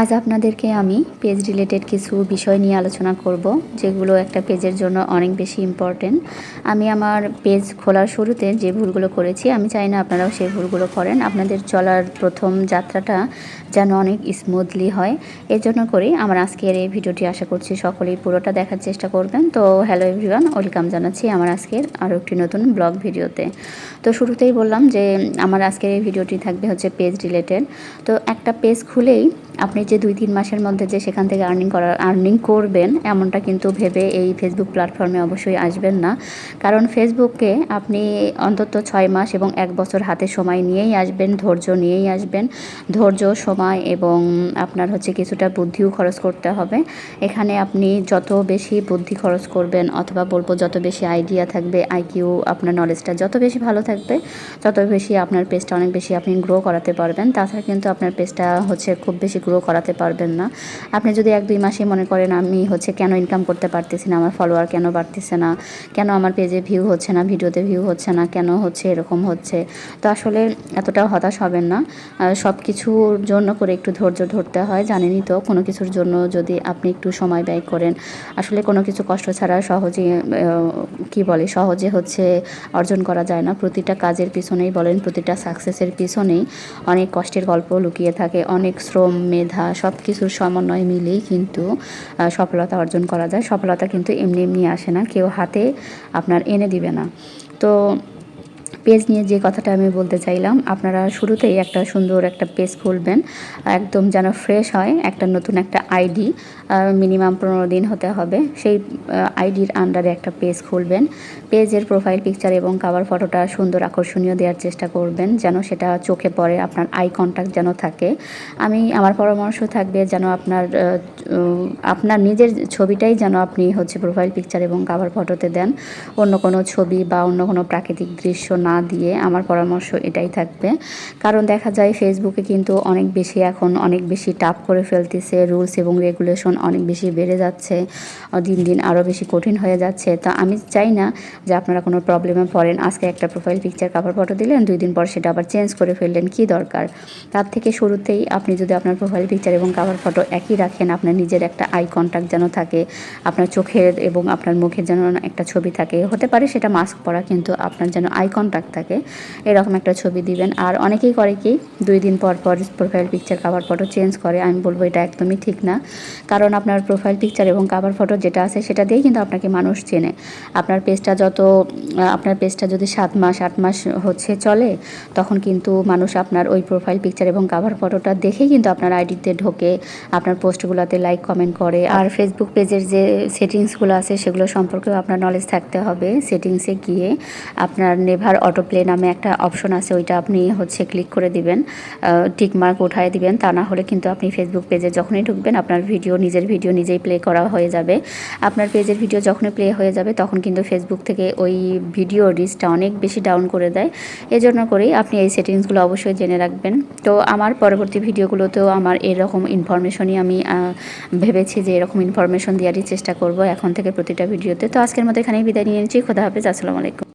আজ আপনাদেরকে আমি পেজ রিলেটেড কিছু বিষয় নিয়ে আলোচনা করব, যেগুলো একটা পেজের জন্য অনেক বেশি ইম্পর্টেন্ট আমি আমার পেজ খোলার শুরুতে যে ভুলগুলো করেছি, আমি চাই না আপনারাও সেই ভুলগুলো করেন। আপনাদের চলার প্রথম যাত্রাটা যেন অনেক স্মুথলি হয়। এর জন্য করে আমার আজকের এই ভিডিওটি আশা করছি সকলেই পুরোটা দেখার চেষ্টা করবেন। তো হ্যালো এভরিওয়ান ওয়েলকাম জানাচ্ছি আমার আজকের আরও একটি নতুন ব্লগ ভিডিওতে। তো শুরুতেই বললাম যে, আমার আজকের এই ভিডিওটি থাকবে হচ্ছে পেজ রিলেটেড তো একটা পেজ খুলেই আপনি যে দুই, তিন মাসের মধ্যে যে সেখান থেকে আর্নিং করা আর্নিং করবেন, এমনটা কিন্তু ভেবে এই ফেসবুক প্ল্যাটফর্মে অবশ্যই আসবেন না। কারণ ফেসবুককে আপনি অন্তত ছয় মাস এবং এক বছর হাতে সময় নিয়েই আসবেন, ধৈর্য নিয়েই আসবেন। ধৈর্য, সময় এবং আপনার হচ্ছে কিছুটা বুদ্ধিও খরচ করতে হবে। এখানে আপনি যত বেশি বুদ্ধি খরচ করবেন, অথবা বলব যত বেশি আইডিয়া থাকবে আইকিউ আপনার নলেজটা যত বেশি ভালো থাকবে, তত বেশি আপনার পেজটা অনেক বেশি আপনি গ্রো করাতে পারবেন। তাছাড়া কিন্তু আপনার পেজটা হচ্ছে খুব বেশি গ্রো করাতে পারবেন না। আপনি যদি এক, দুই মাসে মনে করেন আমি হচ্ছে কেন ইনকাম করতে পারতেছি না, আমার ফলোয়ার কেন বাড়তেছে না, কেন আমার পেজে ভিউ হচ্ছে না ভিডিওতে ভিউ হচ্ছে না, কেন হচ্ছে এরকম হচ্ছে, তো আসলে এতটাও হতাশ হবেন না। সব কিছুর জন্য করে একটু ধৈর্য ধরতে হয়, জানেনই তো, কোনো কিছুর জন্য যদি আপনি একটু সময় ব্যয় করেন, আসলে কোনো কিছু কষ্ট ছাড়া সহজে কি বলে, সহজে হচ্ছে অর্জন করা যায় না। প্রতিটা কাজের পিছনেই বলেন, প্রতিটা সাকসেসের পিছনেই অনেক কষ্টের গল্প লুকিয়ে থাকে, অনেক শ্রম, মেধা সব কিছুর সমন্বয় মিলেই কিন্তু সফলতা অর্জন করা যায়। সফলতা কিন্তু এমনি এমনি আসে না। কেউ হাতে আপনার এনে দিবে না। তো পেজ নিয়ে যে কথাটা আমি বলতে চাইলাম, আপনারা শুরুতেই একটা সুন্দর একটা পেজ খুলবেন, একদম যেন ফ্রেশ হয়, একটা নতুন একটা আইডি মিনিমাম পনেরো দিন হতে হবে, সেই আইডির আন্ডারে একটা পেজ খুলবেন, পেজের প্রোফাইল পিকচার এবং কাভার ফটোটা সুন্দর আকর্ষণীয় দেওয়ার চেষ্টা করবেন, যেন সেটা চোখে পড়ে, আপনার আই কন্ট্যাক্ট যেন থাকে। আমি, আমার পরামর্শ থাকবে যেন আপনার আপনার নিজের ছবিটাই যেন আপনি হচ্ছে প্রোফাইল পিকচার এবং কাভার ফটোতে দেন, অন্য কোনো ছবি বা অন্য কোনো প্রাকৃতিক দৃশ্য না দিয়ে আমার পরামর্শ এটাই থাকবে। কারণ দেখা যায় ফেসবুকে কিন্তু অনেক বেশি এখন অনেক বেশি টাফ করে ফেলতেছে রুলস এবং রেগুলেশন অনেক বেশি বেড়ে যাচ্ছে দিন দিন আরও বেশি কঠিন হয়ে যাচ্ছে। তা আমি চাই না যে আপনারা কোনো প্রবলেমে পড়েন, আজকে একটা প্রোফাইল পিকচার কাভার ফটো দিলেন, দুই দিন পর সেটা আবার চেঞ্জ করে ফেললেন, কি দরকার? তার থেকে শুরুতেই আপনি যদি আপনার প্রোফাইল পিকচার এবং কাভার ফটো একই রাখেন, আপনার নিজের একটা আই কন্ট্যাক্ট যেন থাকে, আপনার চোখের এবং আপনার মুখের যেন একটা ছবি থাকে, হতে পারে সেটা মাস্ক পরা, কিন্তু আপনার যেন আই কন্ট্যাক্ট থাকে, এরকম একটা ছবি দিবেন। আর অনেকেই করে কি, দুই দিন পর পর profile picture cover photo change করে। আমি বলব এটা একদমই ঠিক না। কারণ আপনার প্রোফাইল পিকচার এবং কাভার ফটো যেটা আছে, সেটা দিয়েই কিন্তু আপনাকে মানুষ চেনে। আপনার পেজটা যত, আপনার পেজটা যদি সাত মাস, আট মাস হচ্ছে চলে, তখন কিন্তু মানুষ আপনার ওই প্রোফাইল পিকচার এবং কাভার ফটোটা দেখেই কিন্তু আপনার আইডিতে ঢোকে, আপনার পোস্টগুলোতে লাইক কমেন্ট করে। আর ফেসবুক পেজের যে সেটিংসগুলো আছে, সেগুলো সম্পর্কেও আপনার নলেজ থাকতে হবে। সেটিংসে গিয়ে আপনার নেভার অটো প্লে নামে একটা অপশন আছে, ওইটা আপনি হচ্ছে ক্লিক করে দিবেন টিক মার্ক উঠায় দিবেন, তা না হলে কিন্তু আপনি ফেসবুক পেজে যখনই ঢুকবেন, আপনার ভিডিও নিজের ভিডিও নিজেই প্লে করা হয়ে যাবে। আপনার পেজের ভিডিও যখনই প্লে হয়ে যাবে, তখন কিন্তু ফেসবুক থেকে ওই ভিডিও রিচটা অনেক বেশি ডাউন করে দেয়। এজন্য করেই আপনি এই সেটিংসগুলো অবশ্যই জেনে রাখবেন। তো আমার পরবর্তী ভিডিওগুলোতেও আমার এরকম ইনফরমেশনই আমি ভেবেছি যে এরকম ইনফরমেশন দেওয়ারই চেষ্টা করব এখন থেকে প্রতিটা ভিডিওতে তো আজকের মতো এখানেই বিদায় নিয়ে নিচ্ছি, খোদা হাফেজ, আসসালামু আলাইকুম।